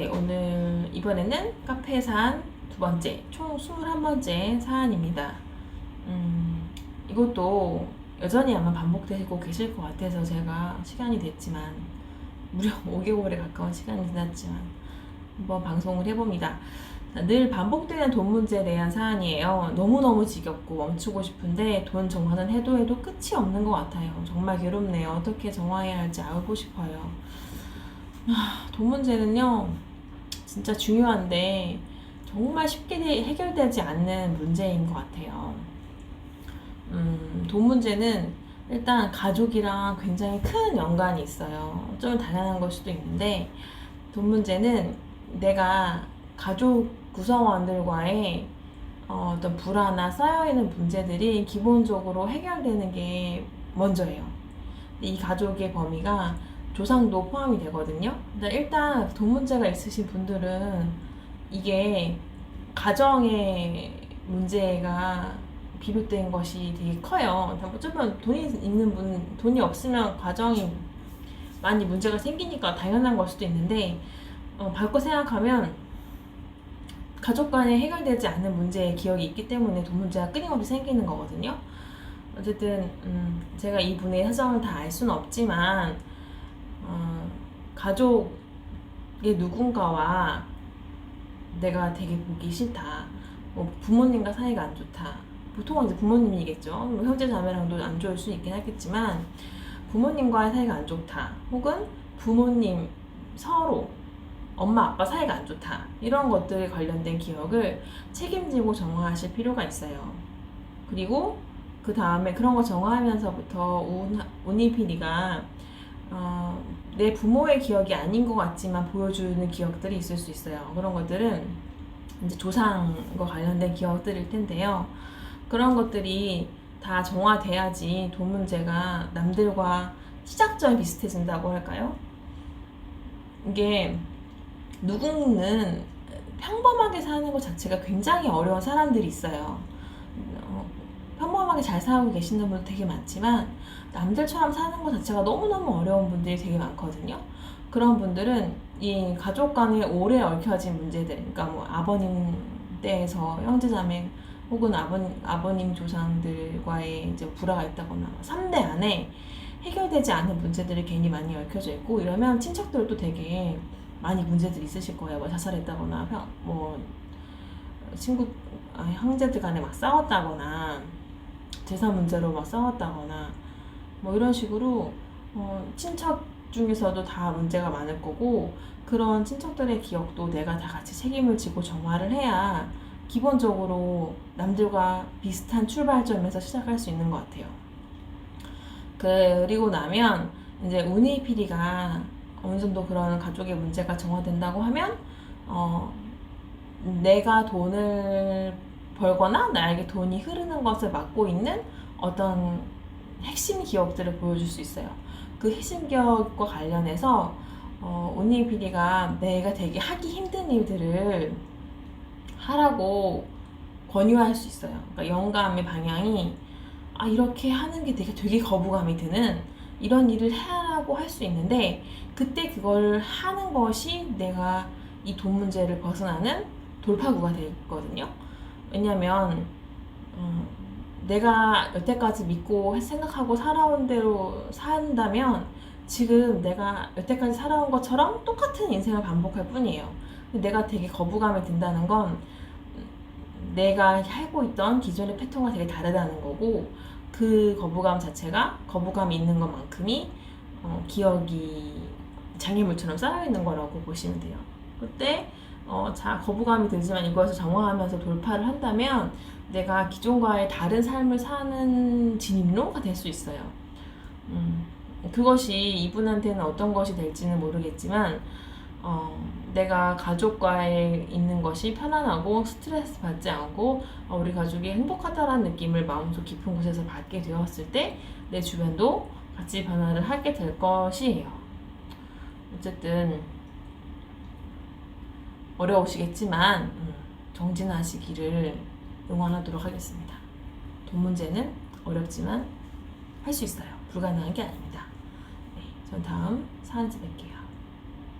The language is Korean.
네, 오늘 이번에는 카페 사안 두 번째, 총 21번째 사안입니다. 음, 이것도 여전히 아마 반복되고 계실 것 같아서 제가 시간이 됐지만 무려 5개월에 가까운 시간이 지났지만 한번 방송을 해봅니다. 자, 늘 반복되는 돈 문제에 대한 사안이에요. 너무너무 지겹고 멈추고 싶은데 돈 정화는 해도 해도 끝이 없는 것 같아요. 정말 괴롭네요. 어떻게 정화해야 할지 알고 싶어요. 아, 돈 문제는요, 진짜 중요한데 정말 쉽게 해- 해결되지 않는 문제인 것 같아요. 음, 돈 문제는 일단 가족이랑 굉장히 큰 연관이 있어요. 좀 당연한 걸 수도 있는데 돈 문제는 내가 가족 구성원들과의 어, 어떤 불화나 쌓여있는 문제들이 기본적으로 해결되는 게 먼저예요. 이 가족의 범위가 조상도 포함이 되거든요. 근데 일단 돈 문제가 있으신 분들은 이게 가정의 문제가 비롯된 것이 되게 커요. 어쩌면 돈이 있는 분, 돈이 없으면 가정이 많이 문제가 생기니까 당연한 걸 수도 있는데, 어, 바꿔 생각하면 가족 간에 해결되지 않는 문제의 기억이 있기 때문에 돈 문제가 끊임없이 생기는 거거든요. 어쨌든, 음, 제가 이 분의 사정을 다 알 수는 없지만, 어, 가족의 누군가와 내가 되게 보기 싫다. 뭐 부모님과 사이가 안 좋다. 보통은 이제 부모님이겠죠. 뭐 형제 자매랑도 안 좋을 수 있긴 하겠지만 부모님과의 사이가 안 좋다. 혹은 부모님 서로 엄마 아빠 사이가 안 좋다. 이런 것들에 관련된 기억을 책임지고 정화하실 필요가 있어요. 그리고 그 다음에 그런 거 정화하면서부터 운, 운이 피리가 어, 내 부모의 기억이 아닌 것 같지만 보여주는 기억들이 있을 수 있어요. 그런 것들은 이제 조상과 관련된 기억들일 텐데요. 그런 것들이 다 정화돼야지 돈 문제가 남들과 시작점이 비슷해진다고 할까요? 이게 누구는 평범하게 사는 것 자체가 굉장히 어려운 사람들이 있어요. 어, 평범하게 잘 살고 계시는 분들 되게 많지만 남들처럼 사는 것 자체가 너무너무 어려운 분들이 되게 많거든요. 그런 분들은 이 가족 간에 오래 얽혀진 문제들, 그러니까 뭐 아버님 댁에서 형제자매 혹은 아버님, 아버님 조상들과의 이제 불화가 있다거나 3대 안에 해결되지 않은 문제들이 괜히 많이 얽혀져 있고 이러면 친척들도 되게 많이 문제들이 있으실 거예요. 뭐 자살했다거나 평- 뭐 친구 아, 형제들 간에 막 싸웠다거나 재산 문제로 막 싸웠다거나 뭐 이런 식으로 어, 친척 중에서도 다 문제가 많을 거고 그런 친척들의 기억도 내가 다 같이 책임을 지고 정화를 해야 기본적으로 남들과 비슷한 출발점에서 시작할 수 있는 것 같아요. 그리고 나면 이제 운이 피리가 어느 정도 그런 가족의 문제가 정화된다고 하면 어, 내가 돈을 벌거나 나에게 돈이 흐르는 것을 막고 있는 어떤 핵심 기억들을 보여줄 수 있어요. 그 핵심 기억과 관련해서 어, 운이피리가 내가 되게 하기 힘든 일들을 하라고 권유할 수 있어요. 그러니까 영감의 방향이 아 이렇게 하는 게 되게 되게 거부감이 드는 이런 일을 하라고 할 수 있는데 그때 그걸 하는 것이 내가 이 돈 문제를 벗어나는 돌파구가 되거든요. 왜냐면 어, 내가 여태까지 믿고 생각하고 살아온 대로 산다면 지금 내가 여태까지 살아온 것처럼 똑같은 인생을 반복할 뿐이에요. 내가 되게 거부감이 든다는 건 내가 살고 있던 기존의 패턴과 되게 다르다는 거고 그 거부감 자체가 거부감이 있는 것만큼이 어, 기억이 장애물처럼 쌓여 있는 거라고 보시면 돼요. 그때 어, 자 거부감이 들지만 이것을 정화하면서 돌파를 한다면 내가 기존과의 다른 삶을 사는 진입로가 될 수 있어요. 음, 그것이 이분한테는 어떤 것이 될지는 모르겠지만 어, 내가 가족과의 있는 것이 편안하고 스트레스 받지 않고 어, 우리 가족이 행복하다라는 느낌을 마음속 깊은 곳에서 받게 되었을 때 내 주변도 같이 변화를 하게 될 것이에요. 어쨌든 어려우시겠지만 음, 정진하시기를 응원하도록 하겠습니다. 돈 문제는 어렵지만 할 수 있어요. 불가능한 게 아닙니다. 네, 전 다음 사안지 뵐게요.